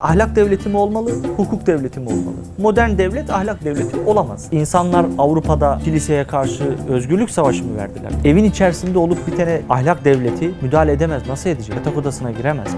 Ahlak devleti mi olmalı, hukuk devleti mi olmalı? Modern devlet ahlak devleti olamaz. İnsanlar Avrupa'da kiliseye karşı özgürlük savaşı mı verdiler? Evin içerisinde olup bitene ahlak devleti müdahale edemez. Nasıl edecek? Yatak odasına giremez.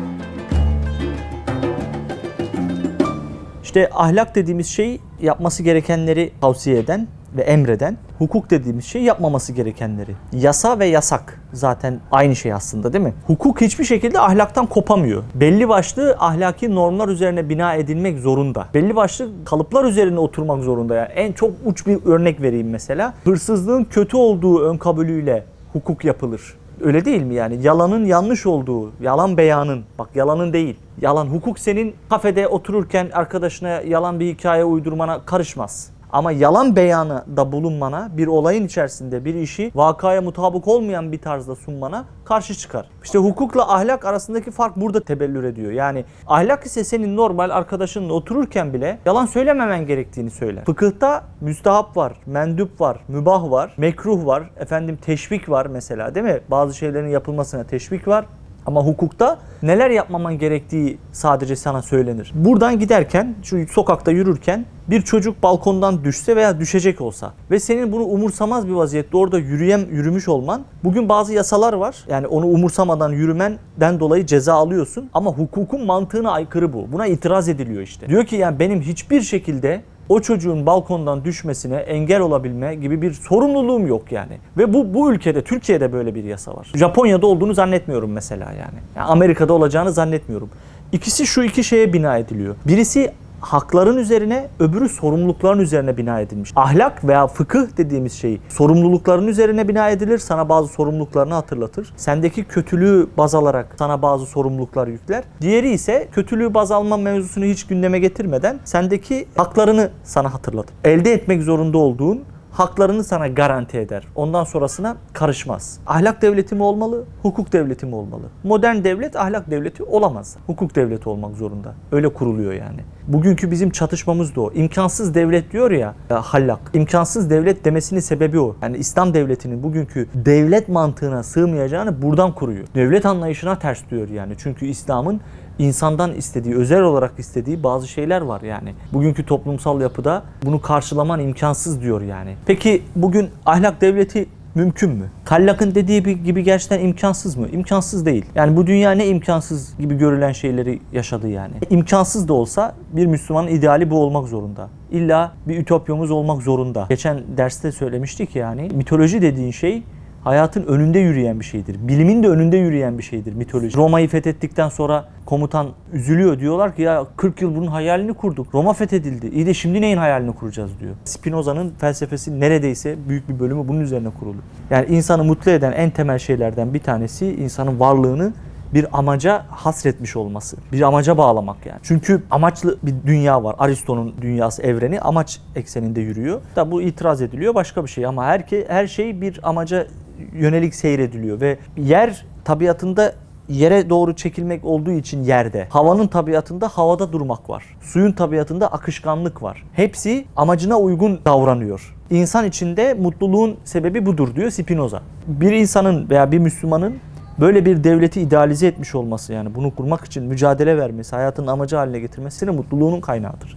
İşte ahlak dediğimiz şey yapması gerekenleri tavsiye eden ve emreden, hukuk dediğimiz şey yapmaması gerekenleri. Yasa ve yasak zaten aynı şey aslında değil mi? Hukuk hiçbir şekilde ahlaktan kopamıyor. Belli başlı ahlaki normlar üzerine bina edilmek zorunda. Belli başlı kalıplar üzerine oturmak zorunda. Yani en çok uç bir örnek vereyim mesela. Hırsızlığın kötü olduğu ön kabulüyle hukuk yapılır. Öyle değil mi yani? Yalanın yanlış olduğu, yalan beyanın, bak yalanın değil. Yalan hukuk senin kafede otururken arkadaşına yalan bir hikaye uydurmana karışmaz. Ama yalan beyanı da bulunmana, bir olayın içerisinde bir işi vakaya mutabık olmayan bir tarzda sunmana karşı çıkar. İşte hukukla ahlak arasındaki fark burada tebellür ediyor. Yani ahlak ise senin normal arkadaşınla otururken bile yalan söylememen gerektiğini söyler. Fıkıhta müstahap var, mendup var, mübah var, mekruh var, efendim teşvik var mesela değil mi? Bazı şeylerin yapılmasına teşvik var. Ama hukukta neler yapmaman gerektiği sadece sana söylenir. Buradan giderken, şu sokakta yürürken bir çocuk balkondan düşse veya düşecek olsa ve senin bunu umursamaz bir vaziyette orada yürüyen yürümüş olman bugün bazı yasalar var. Yani onu umursamadan yürümenden dolayı ceza alıyorsun ama hukukun mantığına aykırı bu. Buna itiraz ediliyor işte. Diyor ki yani benim hiçbir şekilde o çocuğun balkondan düşmesine engel olabilme gibi bir sorumluluğum yok yani. Ve bu bu ülkede Türkiye'de böyle bir yasa var. Japonya'da olduğunu zannetmiyorum mesela yani. yani Amerika'da olacağını zannetmiyorum. İkisi şu iki şeye bina ediliyor. Birisi hakların üzerine, öbürü sorumlulukların üzerine bina edilmiş. Ahlak veya fıkıh dediğimiz şey sorumlulukların üzerine bina edilir. Sana bazı sorumluluklarını hatırlatır. Sendeki kötülüğü baz alarak sana bazı sorumluluklar yükler. Diğeri ise kötülüğü baz alma mevzusunu hiç gündeme getirmeden sendeki haklarını sana hatırlatır. Elde etmek zorunda olduğun haklarını sana garanti eder. Ondan sonrasına karışmaz. Ahlak devleti mi olmalı, hukuk devleti mi olmalı? Modern devlet ahlak devleti olamaz. Hukuk devleti olmak zorunda. Öyle kuruluyor yani. Bugünkü bizim çatışmamız da o. İmkansız devlet diyor ya, ya hallak. İmkansız devlet demesinin sebebi o. Yani İslam devletinin bugünkü devlet mantığına sığmayacağını buradan kuruyor. Devlet anlayışına ters diyor yani. Çünkü İslam'ın insandan istediği, özel olarak istediği bazı şeyler var yani. Bugünkü toplumsal yapıda bunu karşılaman imkansız diyor yani. Peki bugün ahlak devleti mümkün mü? Kallak'ın dediği gibi gerçekten imkansız mı? İmkansız değil. Yani bu dünya ne imkansız gibi görülen şeyleri yaşadı yani. İmkansız da olsa bir Müslümanın ideali bu olmak zorunda. İlla bir ütopyamız olmak zorunda. Geçen derste söylemiştik yani mitoloji dediğin şey hayatın önünde yürüyen bir şeydir. Bilimin de önünde yürüyen bir şeydir mitoloji. Roma'yı fethettikten sonra komutan üzülüyor. Diyorlar ki ya 40 yıl bunun hayalini kurduk. Roma fethedildi. İyi de şimdi neyin hayalini kuracağız diyor. Spinoza'nın felsefesi neredeyse büyük bir bölümü bunun üzerine kurulu. Yani insanı mutlu eden en temel şeylerden bir tanesi insanın varlığını bir amaca hasretmiş olması. Bir amaca bağlamak yani. Çünkü amaçlı bir dünya var. Aristo'nun dünyası, evreni amaç ekseninde yürüyor. Da bu itiraz ediliyor başka bir şey ama her, her şey bir amaca yönelik seyrediliyor ve yer tabiatında yere doğru çekilmek olduğu için yerde. Havanın tabiatında havada durmak var. Suyun tabiatında akışkanlık var. Hepsi amacına uygun davranıyor. İnsan içinde mutluluğun sebebi budur diyor Spinoza. Bir insanın veya bir Müslümanın böyle bir devleti idealize etmiş olması yani bunu kurmak için mücadele vermesi, hayatın amacı haline getirmesinin mutluluğunun kaynağıdır.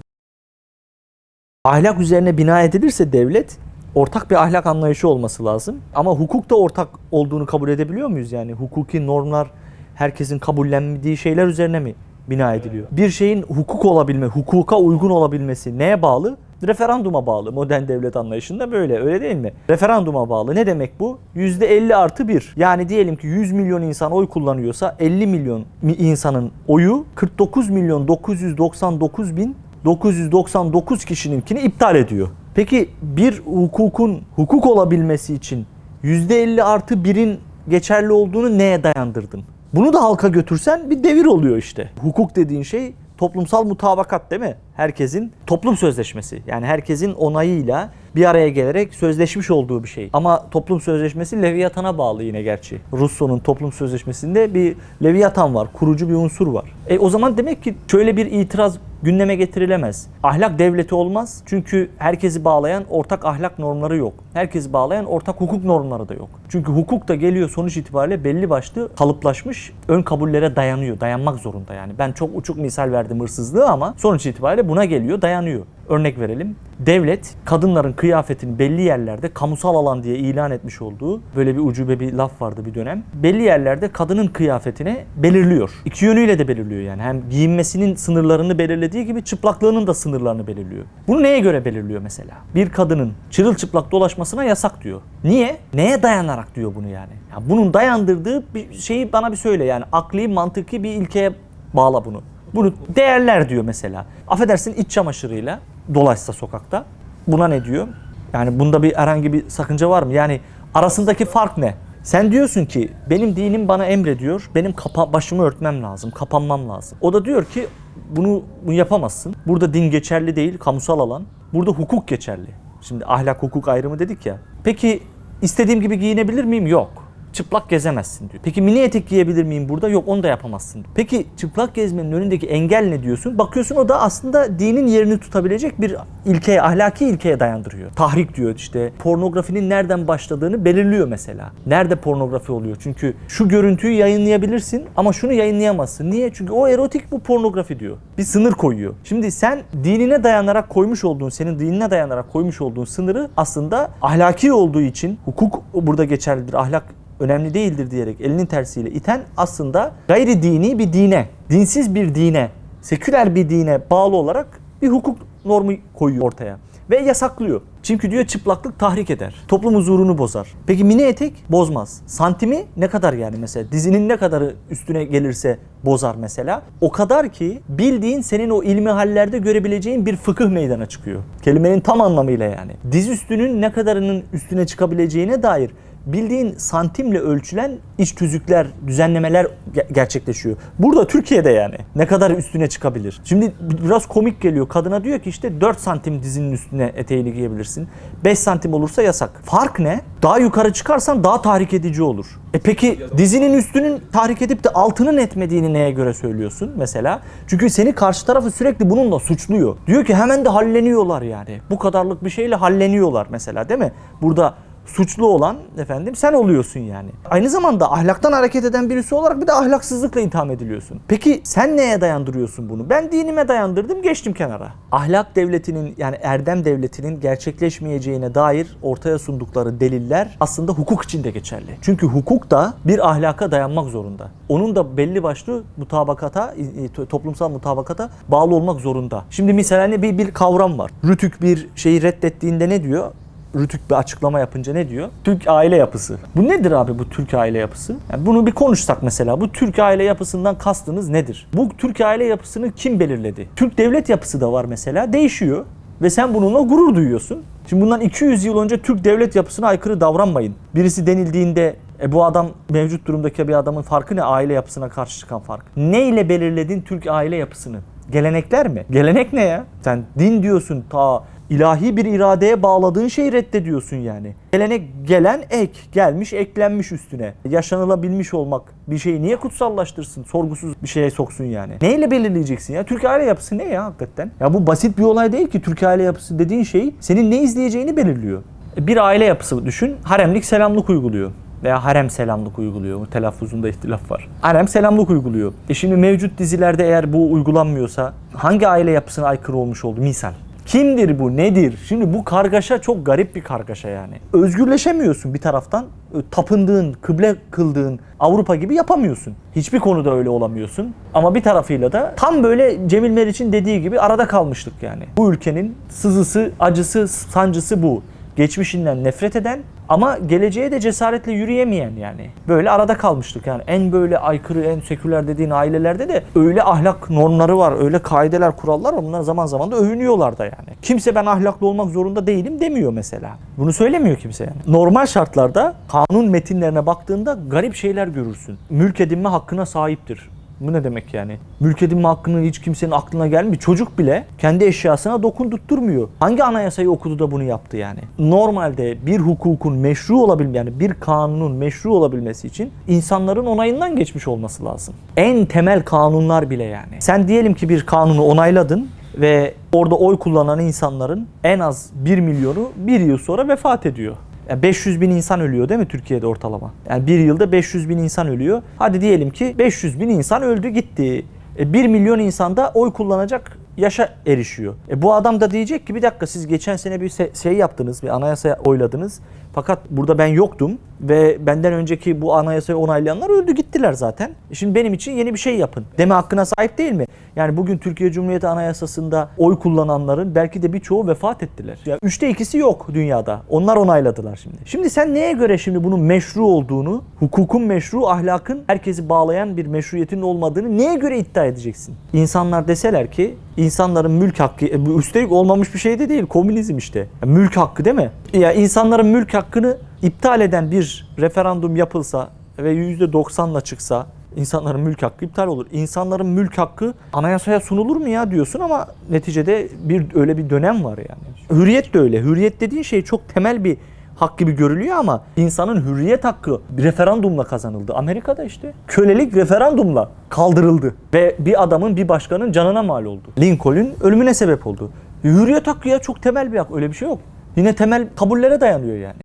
Ahlak üzerine bina edilirse devlet ortak bir ahlak anlayışı olması lazım. Ama hukuk da ortak olduğunu kabul edebiliyor muyuz yani? Hukuki normlar herkesin kabullendiği şeyler üzerine mi bina ediliyor? Bir şeyin hukuk olabilme, hukuka uygun olabilmesi neye bağlı? Referanduma bağlı. Modern devlet anlayışında böyle öyle değil mi? Referanduma bağlı. Ne demek bu? %50 artı 1. Yani diyelim ki 100 milyon insan oy kullanıyorsa 50 milyon mi- insanın oyu 49 milyon 999 bin 999 kişininkini iptal ediyor. Peki bir hukukun hukuk olabilmesi için %50 artı 1'in geçerli olduğunu neye dayandırdın? Bunu da halka götürsen bir devir oluyor işte. Hukuk dediğin şey toplumsal mutabakat değil mi? Herkesin toplum sözleşmesi. Yani herkesin onayıyla bir araya gelerek sözleşmiş olduğu bir şey. Ama toplum sözleşmesi Leviathan'a bağlı yine gerçi. Rousseau'nun toplum sözleşmesinde bir Leviathan var, kurucu bir unsur var. E o zaman demek ki şöyle bir itiraz gündeme getirilemez. Ahlak devleti olmaz çünkü herkesi bağlayan ortak ahlak normları yok. herkesi bağlayan ortak hukuk normları da yok. Çünkü hukuk da geliyor sonuç itibariyle belli başlı kalıplaşmış ön kabullere dayanıyor. Dayanmak zorunda yani. Ben çok uçuk misal verdim hırsızlığı ama sonuç itibariyle buna geliyor, dayanıyor. Örnek verelim. Devlet kadınların kıyafetini belli yerlerde kamusal alan diye ilan etmiş olduğu böyle bir ucube bir laf vardı bir dönem. Belli yerlerde kadının kıyafetini belirliyor. İki yönüyle de belirliyor yani. Hem giyinmesinin sınırlarını belirlediği gibi çıplaklığının da sınırlarını belirliyor. Bunu neye göre belirliyor mesela? Bir kadının çırılçıplak dolaşmasına yasak diyor. Niye? Neye dayanarak diyor bunu yani? Ya bunun dayandırdığı bir şeyi bana bir söyle yani akli mantıki bir ilkeye bağla bunu. Bunu değerler diyor mesela. Affedersin iç çamaşırıyla dolaşsa sokakta. Buna ne diyor? Yani bunda bir herhangi bir sakınca var mı? Yani arasındaki fark ne? Sen diyorsun ki benim dinim bana emrediyor. Benim kapa başımı örtmem lazım, kapanmam lazım. O da diyor ki bunu, bunu yapamazsın. Burada din geçerli değil, kamusal alan. Burada hukuk geçerli. Şimdi ahlak hukuk ayrımı dedik ya. Peki istediğim gibi giyinebilir miyim? Yok çıplak gezemezsin diyor. Peki mini etek giyebilir miyim burada? Yok onu da yapamazsın. diyor. Peki çıplak gezmenin önündeki engel ne diyorsun? Bakıyorsun o da aslında dinin yerini tutabilecek bir ilkeye, ahlaki ilkeye dayandırıyor. Tahrik diyor işte. Pornografinin nereden başladığını belirliyor mesela. Nerede pornografi oluyor? Çünkü şu görüntüyü yayınlayabilirsin ama şunu yayınlayamazsın. Niye? Çünkü o erotik bu pornografi diyor. Bir sınır koyuyor. Şimdi sen dinine dayanarak koymuş olduğun, senin dinine dayanarak koymuş olduğun sınırı aslında ahlaki olduğu için hukuk burada geçerlidir. Ahlak önemli değildir diyerek elinin tersiyle iten aslında gayri dini bir dine, dinsiz bir dine, seküler bir dine bağlı olarak bir hukuk normu koyuyor ortaya ve yasaklıyor. Çünkü diyor çıplaklık tahrik eder. Toplum huzurunu bozar. Peki mini etek bozmaz. Santimi ne kadar yani mesela dizinin ne kadarı üstüne gelirse bozar mesela. O kadar ki bildiğin senin o ilmi hallerde görebileceğin bir fıkıh meydana çıkıyor. Kelimenin tam anlamıyla yani. Diz üstünün ne kadarının üstüne çıkabileceğine dair bildiğin santimle ölçülen iç tüzükler, düzenlemeler ge- gerçekleşiyor. Burada Türkiye'de yani ne kadar üstüne çıkabilir. Şimdi biraz komik geliyor. Kadına diyor ki işte 4 santim dizinin üstüne eteğini giyebilirsin. 5 santim olursa yasak. Fark ne? Daha yukarı çıkarsan daha tahrik edici olur. E peki dizinin üstünün tahrik edip de altının etmediğini neye göre söylüyorsun mesela? Çünkü seni karşı tarafı sürekli bununla suçluyor. Diyor ki hemen de halleniyorlar yani. Bu kadarlık bir şeyle halleniyorlar mesela değil mi? Burada suçlu olan efendim sen oluyorsun yani. Aynı zamanda ahlaktan hareket eden birisi olarak bir de ahlaksızlıkla itham ediliyorsun. Peki sen neye dayandırıyorsun bunu? Ben dinime dayandırdım geçtim kenara. Ahlak devletinin yani erdem devletinin gerçekleşmeyeceğine dair ortaya sundukları deliller aslında hukuk için de geçerli. Çünkü hukuk da bir ahlaka dayanmak zorunda. Onun da belli başlı mutabakata, e, toplumsal mutabakata bağlı olmak zorunda. Şimdi mesela hani bir, bir kavram var. Rütük bir şeyi reddettiğinde ne diyor? Rütük bir açıklama yapınca ne diyor? Türk aile yapısı. Bu nedir abi bu Türk aile yapısı? Yani bunu bir konuşsak mesela. Bu Türk aile yapısından kastınız nedir? Bu Türk aile yapısını kim belirledi? Türk devlet yapısı da var mesela. Değişiyor. Ve sen bununla gurur duyuyorsun. Şimdi bundan 200 yıl önce Türk devlet yapısına aykırı davranmayın. Birisi denildiğinde e bu adam mevcut durumdaki bir adamın farkı ne? Aile yapısına karşı çıkan fark. Ne ile belirledin Türk aile yapısını? Gelenekler mi? Gelenek ne ya? Sen din diyorsun ta ilahi bir iradeye bağladığın şeyi reddediyorsun yani. Gelenek gelen ek, gelmiş eklenmiş üstüne. Yaşanılabilmiş olmak bir şeyi niye kutsallaştırsın? Sorgusuz bir şeye soksun yani. Neyle belirleyeceksin ya? Türk aile yapısı ne ya hakikaten? Ya bu basit bir olay değil ki. Türk aile yapısı dediğin şey senin ne izleyeceğini belirliyor. Bir aile yapısı düşün. Haremlik selamlık uyguluyor veya harem selamlık uyguluyor. Telaffuzunda ihtilaf var. Harem selamlık uyguluyor. E şimdi mevcut dizilerde eğer bu uygulanmıyorsa hangi aile yapısına aykırı olmuş oldu? Misal. Kimdir bu? Nedir? Şimdi bu kargaşa çok garip bir kargaşa yani. Özgürleşemiyorsun bir taraftan. Tapındığın, kıble kıldığın Avrupa gibi yapamıyorsun. Hiçbir konuda öyle olamıyorsun. Ama bir tarafıyla da tam böyle Cemil Meriç'in dediği gibi arada kalmıştık yani. Bu ülkenin sızısı, acısı, sancısı bu. Geçmişinden nefret eden ama geleceğe de cesaretle yürüyemeyen yani. Böyle arada kalmıştık yani. En böyle aykırı, en seküler dediğin ailelerde de öyle ahlak normları var, öyle kaideler, kurallar var. Bunlar zaman zaman da övünüyorlar da yani. Kimse ben ahlaklı olmak zorunda değilim demiyor mesela. Bunu söylemiyor kimse yani. Normal şartlarda kanun metinlerine baktığında garip şeyler görürsün. Mülk edinme hakkına sahiptir. Bu ne demek yani? Mülk edinme hakkının hiç kimsenin aklına gelmiyor. Çocuk bile kendi eşyasına dokundurtturmuyor. Hangi anayasayı okudu da bunu yaptı yani? Normalde bir hukukun meşru olabilmesi yani bir kanunun meşru olabilmesi için insanların onayından geçmiş olması lazım. En temel kanunlar bile yani. Sen diyelim ki bir kanunu onayladın ve orada oy kullanan insanların en az 1 milyonu bir yıl sonra vefat ediyor. Yani 500 bin insan ölüyor değil mi Türkiye'de ortalama? Yani bir yılda 500 bin insan ölüyor. Hadi diyelim ki 500 bin insan öldü gitti. E, 1 milyon insan da oy kullanacak yaşa erişiyor. E bu adam da diyecek ki bir dakika siz geçen sene bir şey yaptınız, bir anayasa oyladınız. Fakat burada ben yoktum ve benden önceki bu anayasayı onaylayanlar öldü gittiler zaten. Şimdi benim için yeni bir şey yapın. Deme hakkına sahip değil mi? Yani bugün Türkiye Cumhuriyeti Anayasası'nda oy kullananların belki de birçoğu vefat ettiler. Ya üçte ikisi yok dünyada. Onlar onayladılar şimdi. Şimdi sen neye göre şimdi bunun meşru olduğunu, hukukun meşru, ahlakın herkesi bağlayan bir meşruiyetin olmadığını neye göre iddia edeceksin? İnsanlar deseler ki insanların mülk hakkı, e, üstelik olmamış bir şey de değil, komünizm işte. Ya mülk hakkı değil mi? Ya insanların mülk hakkını iptal eden bir referandum yapılsa ve %90'la çıksa insanların mülk hakkı iptal olur. İnsanların mülk hakkı anayasaya sunulur mu ya diyorsun ama neticede bir öyle bir dönem var yani. Hürriyet de öyle. Hürriyet dediğin şey çok temel bir hak gibi görülüyor ama insanın hürriyet hakkı referandumla kazanıldı. Amerika'da işte kölelik referandumla kaldırıldı ve bir adamın bir başkanın canına mal oldu. Lincoln ölümüne sebep oldu. Hürriyet hakkı ya çok temel bir hak. Öyle bir şey yok. Yine temel kabullere dayanıyor yani.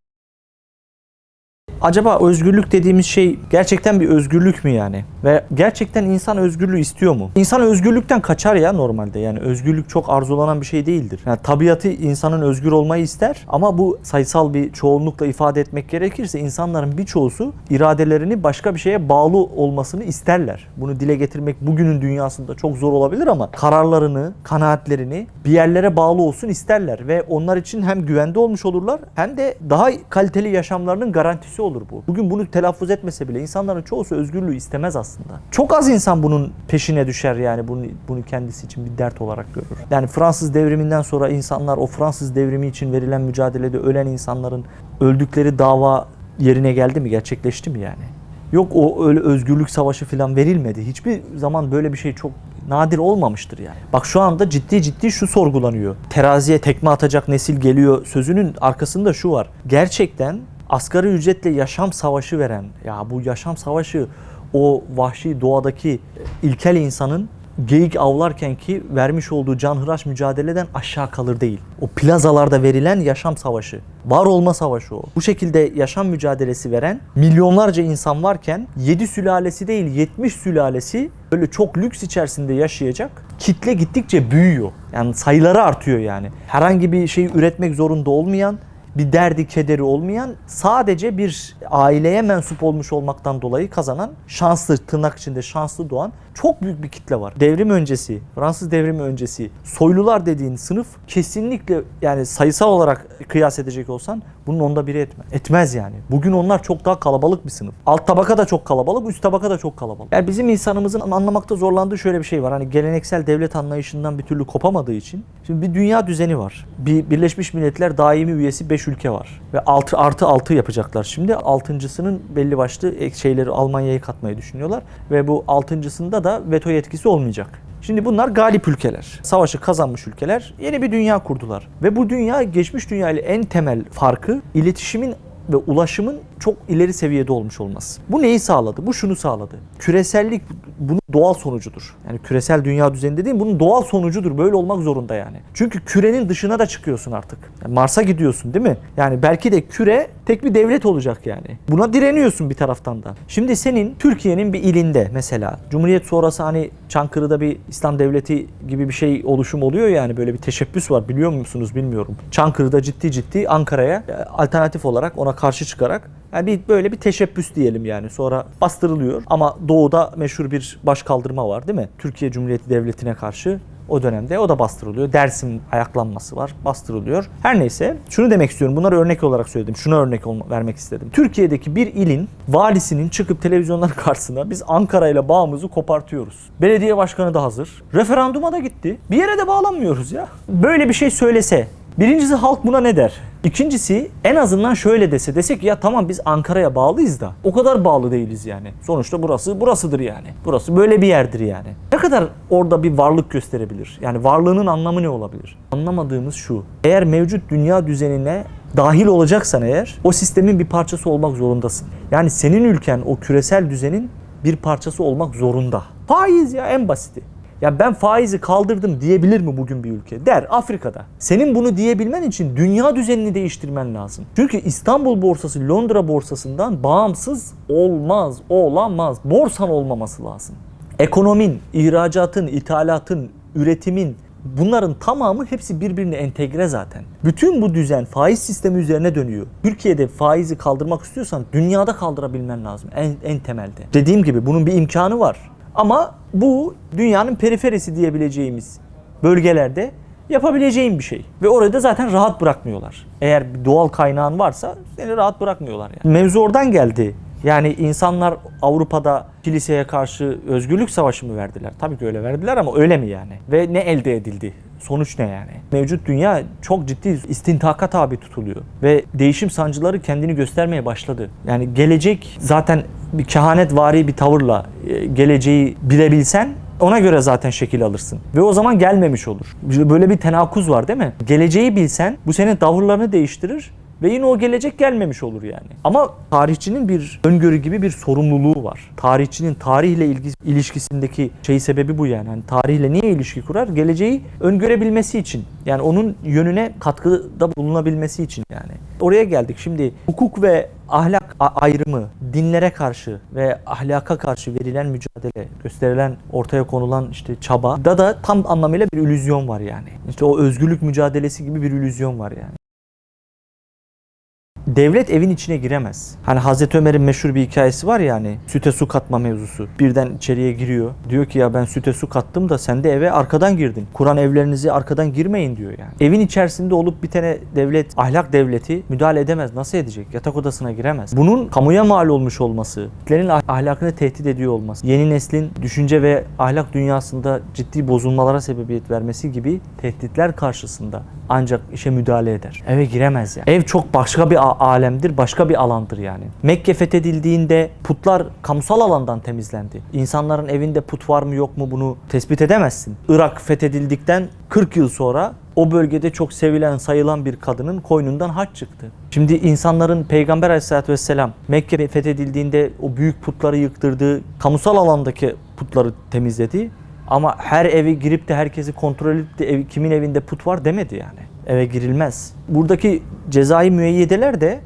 Acaba özgürlük dediğimiz şey gerçekten bir özgürlük mü yani? Ve gerçekten insan özgürlüğü istiyor mu? İnsan özgürlükten kaçar ya normalde. Yani özgürlük çok arzulanan bir şey değildir. Yani tabiatı insanın özgür olmayı ister ama bu sayısal bir çoğunlukla ifade etmek gerekirse insanların birçoğusu iradelerini başka bir şeye bağlı olmasını isterler. Bunu dile getirmek bugünün dünyasında çok zor olabilir ama kararlarını, kanaatlerini bir yerlere bağlı olsun isterler ve onlar için hem güvende olmuş olurlar hem de daha kaliteli yaşamlarının garantisi olur bu. Bugün bunu telaffuz etmese bile insanların çoğusu özgürlüğü istemez aslında. Çok az insan bunun peşine düşer yani bunu bunu kendisi için bir dert olarak görür. Yani Fransız devriminden sonra insanlar o Fransız devrimi için verilen mücadelede ölen insanların öldükleri dava yerine geldi mi, gerçekleşti mi yani? Yok o öyle özgürlük savaşı falan verilmedi. Hiçbir zaman böyle bir şey çok nadir olmamıştır yani. Bak şu anda ciddi ciddi şu sorgulanıyor. Teraziye tekme atacak nesil geliyor sözünün arkasında şu var. Gerçekten asgari ücretle yaşam savaşı veren ya bu yaşam savaşı o vahşi doğadaki ilkel insanın geyik avlarken ki vermiş olduğu canhıraş mücadeleden aşağı kalır değil. O plazalarda verilen yaşam savaşı, var olma savaşı o. Bu şekilde yaşam mücadelesi veren milyonlarca insan varken 7 sülalesi değil 70 sülalesi böyle çok lüks içerisinde yaşayacak. Kitle gittikçe büyüyor. Yani sayıları artıyor yani. Herhangi bir şey üretmek zorunda olmayan bir derdi kederi olmayan sadece bir aileye mensup olmuş olmaktan dolayı kazanan şanslı tırnak içinde şanslı doğan çok büyük bir kitle var. Devrim öncesi, Fransız devrimi öncesi soylular dediğin sınıf kesinlikle yani sayısal olarak kıyas edecek olsan bunun onda biri etmez. Etmez yani. Bugün onlar çok daha kalabalık bir sınıf. Alt tabaka da çok kalabalık, üst tabaka da çok kalabalık. Yani bizim insanımızın anlamakta zorlandığı şöyle bir şey var. Hani geleneksel devlet anlayışından bir türlü kopamadığı için. Şimdi bir dünya düzeni var. Bir Birleşmiş Milletler daimi üyesi 5 ülke var. Ve 6 artı 6 yapacaklar şimdi. Altıncısının belli başlı şeyleri Almanya'ya katmayı düşünüyorlar. Ve bu altıncısında da veto yetkisi olmayacak. Şimdi bunlar galip ülkeler. Savaşı kazanmış ülkeler yeni bir dünya kurdular. Ve bu dünya geçmiş dünya ile en temel farkı iletişimin ve ulaşımın çok ileri seviyede olmuş olması. Bu neyi sağladı? Bu şunu sağladı. Küresellik bunun doğal sonucudur. Yani küresel dünya düzeni dediğim bunun doğal sonucudur. Böyle olmak zorunda yani. Çünkü kürenin dışına da çıkıyorsun artık. Yani Mars'a gidiyorsun değil mi? Yani belki de küre tek bir devlet olacak yani. Buna direniyorsun bir taraftan da. Şimdi senin Türkiye'nin bir ilinde mesela Cumhuriyet sonrası hani Çankırı'da bir İslam devleti gibi bir şey oluşum oluyor yani böyle bir teşebbüs var biliyor musunuz bilmiyorum. Çankırı'da ciddi ciddi Ankara'ya e, alternatif olarak ona karşı çıkarak yani bir böyle bir teşebbüs diyelim yani. Sonra bastırılıyor ama doğuda meşhur bir baş kaldırma var değil mi? Türkiye Cumhuriyeti Devleti'ne karşı o dönemde o da bastırılıyor. Dersim ayaklanması var, bastırılıyor. Her neyse şunu demek istiyorum. Bunları örnek olarak söyledim. Şuna örnek vermek istedim. Türkiye'deki bir ilin valisinin çıkıp televizyonlar karşısında biz Ankara ile bağımızı kopartıyoruz. Belediye başkanı da hazır. Referanduma da gitti. Bir yere de bağlanmıyoruz ya. Böyle bir şey söylese Birincisi halk buna ne der? İkincisi en azından şöyle dese desek ya tamam biz Ankara'ya bağlıyız da o kadar bağlı değiliz yani. Sonuçta burası burasıdır yani. Burası böyle bir yerdir yani. Ne kadar orada bir varlık gösterebilir? Yani varlığının anlamı ne olabilir? Anlamadığımız şu. Eğer mevcut dünya düzenine dahil olacaksan eğer o sistemin bir parçası olmak zorundasın. Yani senin ülken o küresel düzenin bir parçası olmak zorunda. Faiz ya en basiti. Ya ben faizi kaldırdım diyebilir mi bugün bir ülke? Der Afrika'da. Senin bunu diyebilmen için dünya düzenini değiştirmen lazım. Çünkü İstanbul borsası Londra borsasından bağımsız olmaz, olamaz. Borsan olmaması lazım. Ekonomin, ihracatın, ithalatın, üretimin bunların tamamı hepsi birbirine entegre zaten. Bütün bu düzen faiz sistemi üzerine dönüyor. Türkiye'de faizi kaldırmak istiyorsan dünyada kaldırabilmen lazım en, en temelde. Dediğim gibi bunun bir imkanı var. Ama bu dünyanın periferisi diyebileceğimiz bölgelerde yapabileceğin bir şey. Ve orada zaten rahat bırakmıyorlar. Eğer bir doğal kaynağın varsa seni rahat bırakmıyorlar yani. Mevzu oradan geldi. Yani insanlar Avrupa'da kiliseye karşı özgürlük savaşı mı verdiler? Tabii ki öyle verdiler ama öyle mi yani? Ve ne elde edildi? Sonuç ne yani? Mevcut dünya çok ciddi istintaka tabi tutuluyor. Ve değişim sancıları kendini göstermeye başladı. Yani gelecek zaten bir kehanetvari bir tavırla e, geleceği bilebilsen ona göre zaten şekil alırsın. Ve o zaman gelmemiş olur. Böyle bir tenakuz var değil mi? Geleceği bilsen bu senin tavırlarını değiştirir ve yine o gelecek gelmemiş olur yani. Ama tarihçinin bir öngörü gibi bir sorumluluğu var. Tarihçinin tarihle ilgi, ilişkisindeki şey sebebi bu yani. yani. Tarihle niye ilişki kurar? Geleceği öngörebilmesi için. Yani onun yönüne katkıda bulunabilmesi için yani. Oraya geldik. Şimdi hukuk ve ahlak ayrımı, dinlere karşı ve ahlaka karşı verilen mücadele, gösterilen, ortaya konulan işte çaba da da tam anlamıyla bir illüzyon var yani. İşte o özgürlük mücadelesi gibi bir illüzyon var yani. Devlet evin içine giremez. Hani Hazreti Ömer'in meşhur bir hikayesi var ya hani süte su katma mevzusu. Birden içeriye giriyor. Diyor ki ya ben süte su kattım da sen de eve arkadan girdin. Kur'an evlerinizi arkadan girmeyin diyor yani. Evin içerisinde olup bir tane devlet, ahlak devleti müdahale edemez. Nasıl edecek? Yatak odasına giremez. Bunun kamuya mal olmuş olması, kitlerin ah- ahlakını tehdit ediyor olması, yeni neslin düşünce ve ahlak dünyasında ciddi bozulmalara sebebiyet vermesi gibi tehditler karşısında ancak işe müdahale eder. Eve giremez yani. Ev çok başka bir alemdir, başka bir alandır yani. Mekke fethedildiğinde putlar kamusal alandan temizlendi. İnsanların evinde put var mı yok mu bunu tespit edemezsin. Irak fethedildikten 40 yıl sonra o bölgede çok sevilen sayılan bir kadının koynundan haç çıktı. Şimdi insanların Peygamber Aleyhisselatü Vesselam Mekke fethedildiğinde o büyük putları yıktırdığı kamusal alandaki putları temizledi. Ama her eve girip de herkesi kontrol edip de ev, kimin evinde put var demedi yani. Eve girilmez. Buradaki cezai müeyyideler de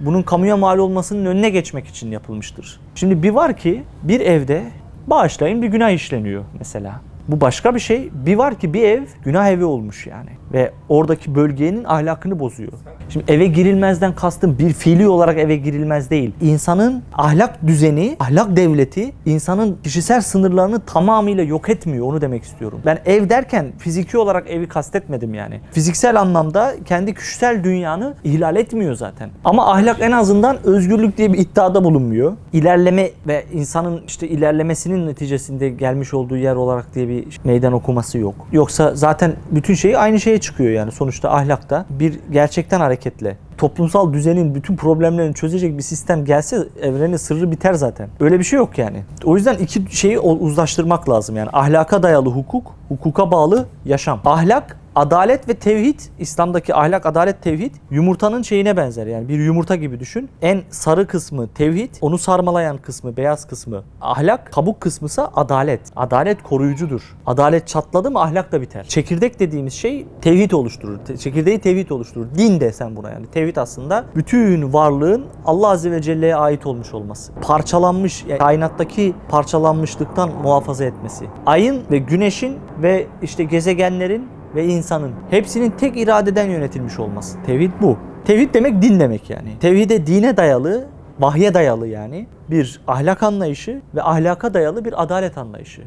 bunun kamuya mal olmasının önüne geçmek için yapılmıştır. Şimdi bir var ki bir evde bağışlayın bir günah işleniyor mesela. Bu başka bir şey. Bir var ki bir ev günah evi olmuş yani. Ve oradaki bölgenin ahlakını bozuyor. Şimdi eve girilmezden kastım bir fiili olarak eve girilmez değil. İnsanın ahlak düzeni, ahlak devleti insanın kişisel sınırlarını tamamıyla yok etmiyor. Onu demek istiyorum. Ben ev derken fiziki olarak evi kastetmedim yani. Fiziksel anlamda kendi kişisel dünyanı ihlal etmiyor zaten. Ama ahlak en azından özgürlük diye bir iddiada bulunmuyor. İlerleme ve insanın işte ilerlemesinin neticesinde gelmiş olduğu yer olarak diye bir meydan okuması yok. Yoksa zaten bütün şeyi aynı şeye çıkıyor yani. Sonuçta ahlakta bir gerçekten hareketle toplumsal düzenin bütün problemlerini çözecek bir sistem gelse evrenin sırrı biter zaten. Öyle bir şey yok yani. O yüzden iki şeyi uzlaştırmak lazım yani. Ahlaka dayalı hukuk, hukuka bağlı yaşam. Ahlak Adalet ve tevhid, İslam'daki ahlak, adalet, tevhid yumurtanın şeyine benzer. Yani bir yumurta gibi düşün. En sarı kısmı tevhid, onu sarmalayan kısmı, beyaz kısmı ahlak, kabuk kısmısa adalet. Adalet koruyucudur. Adalet çatladı mı ahlak da biter. Çekirdek dediğimiz şey tevhid oluşturur. Te- Çekirdeği tevhid oluşturur. Din de sen buna yani. Tevhid aslında bütün varlığın Allah Azze ve Celle'ye ait olmuş olması. Parçalanmış, yani kainattaki parçalanmışlıktan muhafaza etmesi. Ayın ve güneşin ve işte gezegenlerin ve insanın hepsinin tek iradeden yönetilmiş olması. Tevhid bu. Tevhid demek din demek yani. Tevhide dine dayalı, vahye dayalı yani bir ahlak anlayışı ve ahlaka dayalı bir adalet anlayışı.